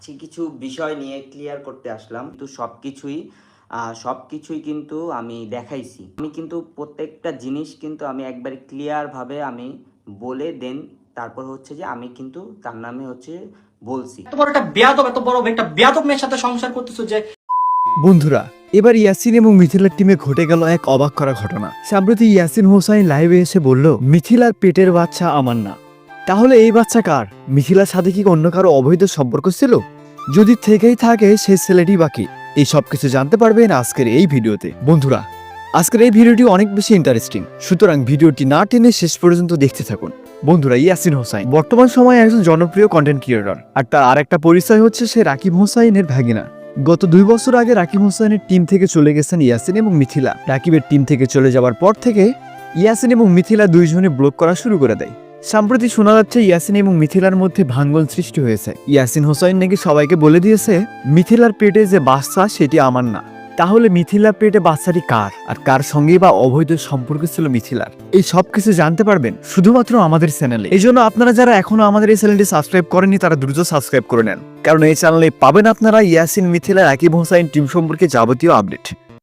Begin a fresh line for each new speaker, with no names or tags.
আজকে কিছু বিষয় নিয়ে ক্লিয়ার করতে আসলাম। তো সব কিছুই সব কিছুই কিন্তু আমি দেখাইছি। আমি কিন্তু প্রত্যেকটা জিনিস কিন্তু আমি একবারে ক্লিয়ারভাবে আমি বলে দেন তারপর হচ্ছে যে আমি কিন্তু তার নামে হচ্ছে বলছি।
এত বড় একটা বেয়াদব এত বড় একটা বেয়াদব মেয়ের সাথে সংসার করতেছো যে
বন্ধুরা এবার ইয়াসিন এবং মিথিলার টিমে ঘটে গেল এক অবাক করা ঘটনা। সাম্প্রতি ইয়াসিন হোসাইন লাইভে এসে বলল মিথিলার পেটের বাচ্চা আমার না। তাহলে এই বাচ্চা কার? মিথিলার সাথে কি অন্য কারও অবৈধ সম্পর্ক ছিল? যদি থেকেই থাকে, সেই ছেলেটি বাকি এই সব কিছু জানতে পারবেন আজকের এই ভিডিওতে। বন্ধুরা, আজকের এই ভিডিওটি অনেক বেশি ইন্টারেস্টিং সুতরাং ভিডিওটি না টেনে শেষ পর্যন্ত দেখতে থাকুন। বন্ধুরা, ইয়াসিন হোসাইন। বর্তমান সময়ে একজন জনপ্রিয় কন্টেন্ট ক্রিয়েটর আর তার আরেকটা পরিচয় হচ্ছে সে রাকিব হোসাইনের ভাগিনা। গত দুই বছর আগে রাকিব হোসাইনের টিম থেকে চলে গেছেন ইয়াসিন এবং মিথিলা। রাকিবের টিম থেকে চলে যাওয়ার পর থেকে ইয়াসিন এবং মিথিলা দুইজনে ব্লক করা শুরু করে দেয়। সম্প্রতি শোনা যাচ্ছে ইয়াসিন এবং মিথিলার মধ্যে ভাঙ্গন সৃষ্টি হয়েছে। ইয়াসিন হোসাইন নাকি সবাইকে বলে দিয়েছে, মিথিলার পেটে যে বাচ্চা, সেটি আমার না। তাহলে মিথিলার পেটে বাচ্চাটি কার? আর কার সঙ্গে বা অবৈধ সম্পর্ক ছিল মিথিলার? এই সব কিছু জানতে পারবেন শুধুমাত্র আমাদের চ্যানেলে। এই জন্য আপনারা যারা এখনও আমাদের এই চ্যানেলটি সাবস্ক্রাইব করেনি তারা দ্রুত সাবস্ক্রাইব করে নেন। কারণ এই চ্যানেলে পাবেন আপনারা ইয়াসিন মিথিলা রাকিব হোসাইন টিম সম্পর্কে যাবতীয় আপডেট।